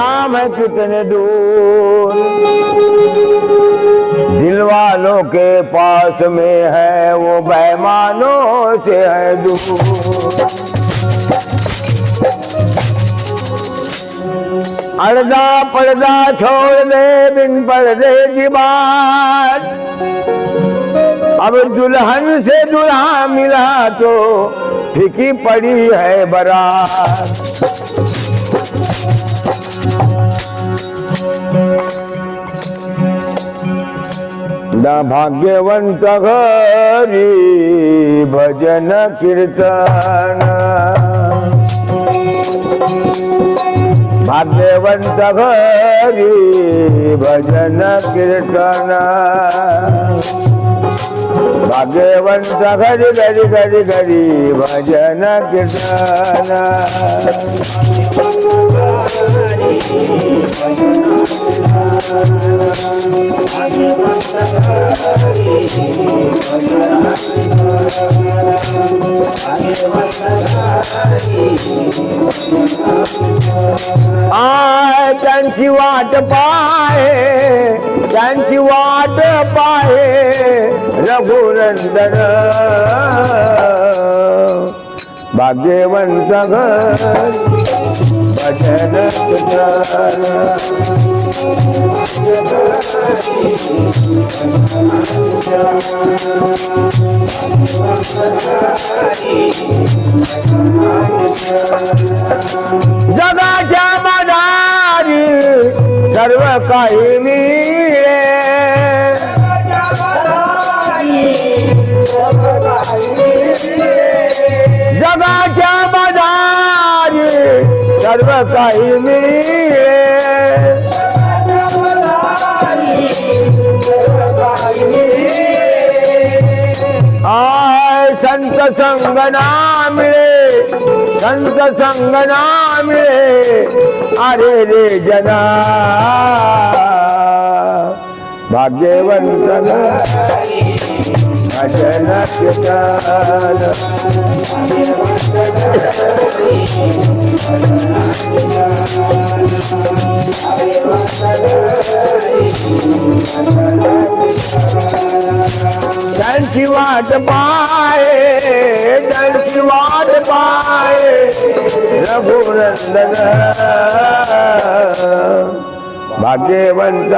राम है कितने दूर। दिल वालों के पास में है, वो बेमानों से है दूर। अड़दा पड़दा छोड़ दे, बिन पर्दे की बात। अब दुल्हन से दुल्हा मिला तो फिकी पड़ी है बारात। ना भाग्यवंत घरी भजन कीर्तन. भाग्यवंत घरी भजन कीर्तन. भाग्यवंत घरी घरी घरी घरी भजन कीर्तन. वाट पाहे त्यांची वाट पाहे रघुनंदन. भाग्यवंत भजन जगाच्या मदारी सर्व काही मिळे. जगाच्या बाजारी सर्व काही मिळे. आय संत संगना मिळे. संत संगना मिळे अरे रे जना। भाग्यवंत भजन कीर्तन त्यांची वाट पाय त्यांची वाट पाय रघुनंदन। भाग्यवंत।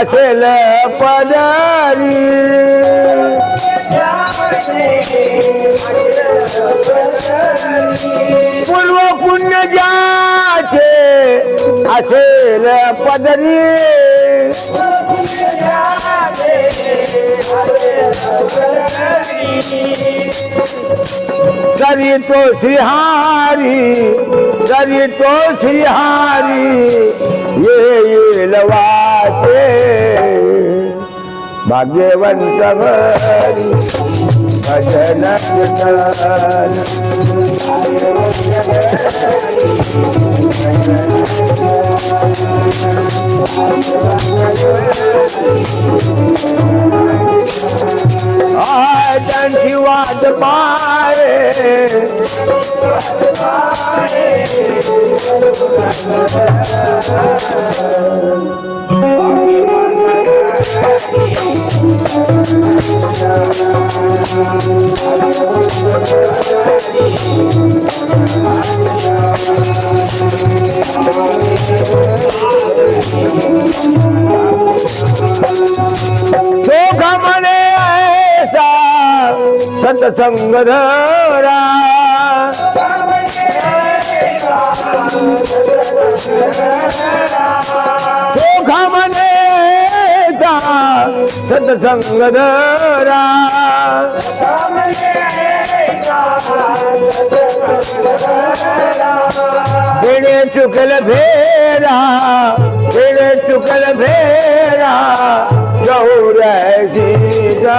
असेल पदारी पूर्व पुण्य ज्याचे असेल पदरी जरी तो श्रीहारी जरी तो श्रीहारी ये येल वाटे. भाग्यवंत घरी भजन कीर्तन. आय त्यांची वाट पाय सत्संग धरा शोक म्हणे ऐसा सत्संग धरा तेरे चुकल फेरा तेरे चुकल फेरा गौर सीता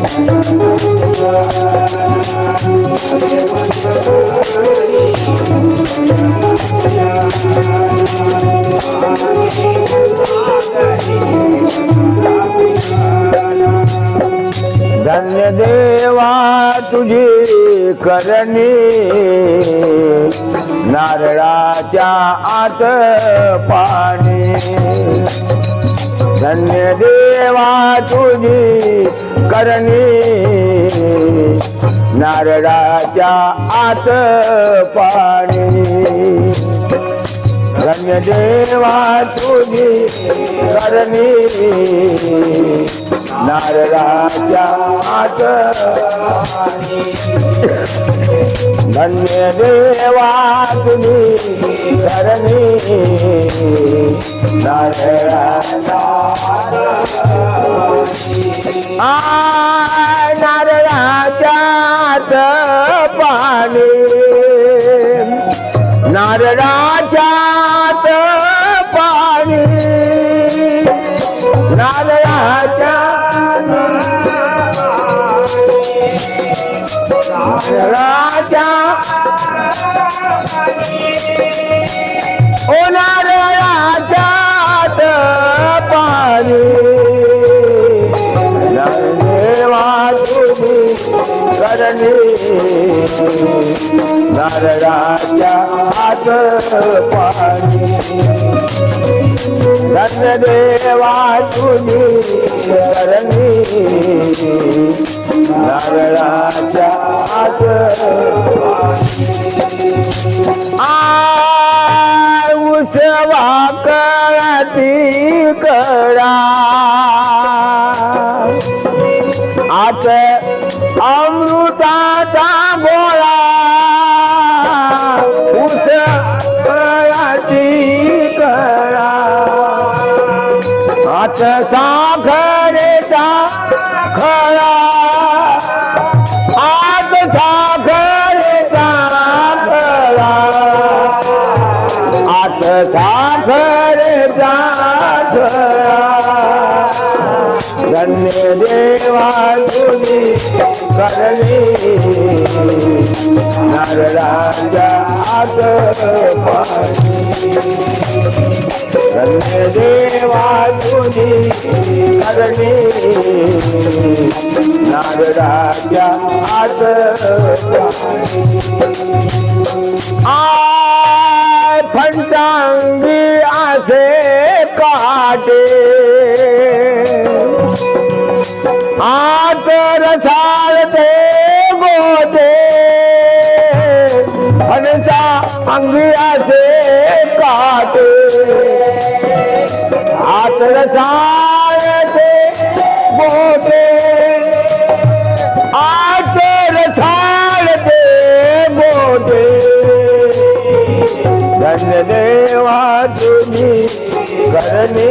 धन्य देवा तुझी करणी. नारळाच्या आत पाणी. धन्य देवा तुझी करणी. नारळाच्या आत पाणी. धन्य देवा तुझी करणी. नारळाच्या आत धन्य देवा तुझी करणी नारळाच्या नारळाच्या पाणी नारळाच्या पाणी नारळाच्या नारळाच्या आत पाणी धन्य तुझी करणी नारळाच्या आत उसवा कळती कळा साखरेचा खळा आज साखरेचा खळा आज साखरेचा खळा धन्य देवा तुझी करणी। नारळाच्या आत पाणी धन्य देवा तुझी करणी नारळाच्या आय फंटांगी आसे काटे. आतर चालते ते फणसा अंगियाचे काटे। आतर चालते बोटे आतर चालते बोटे धन्य देवा तुम्ही करणे।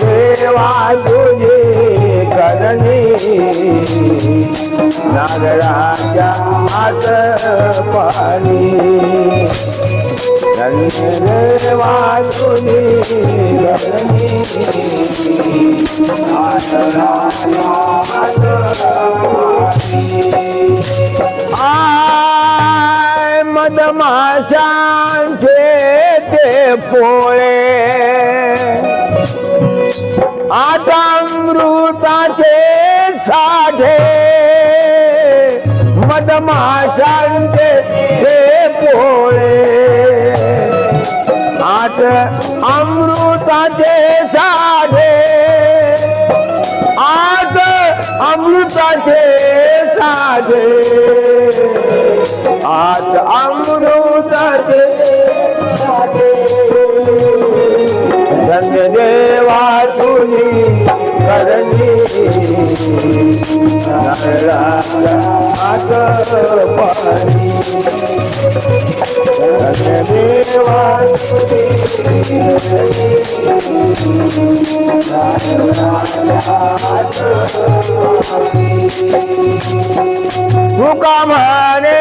देवा तुझे करणी. नागरा आत पाणी. देवा तुझी आय मधमाशांचे ते पोळे. आता अमृताचे साठे. मधमाशांचे ते पोळे. आत अमृताचे साधे. आठ अमृताचे साधे. आठ अमृताचे धन्य देवा तुझी करणी पाणी तुका म्हणे?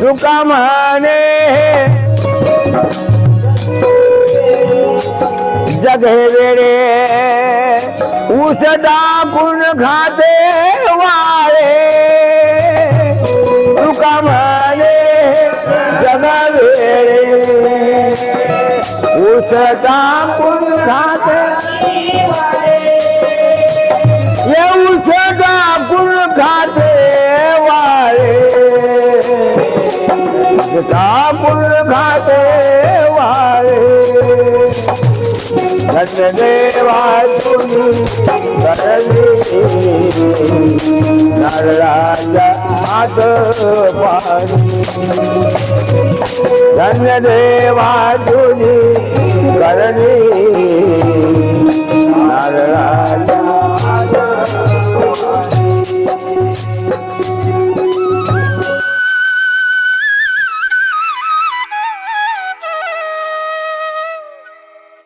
तुका म्हणे जगे वेळे ऊस टाकून खाते वाळे. तुका म्हणे जग वेळे ऊस टाकून खाते खाते वाळे धन्य देवा तुम्ही करली नारळाच्या हात पाणी धन्य देवा करणी नारळा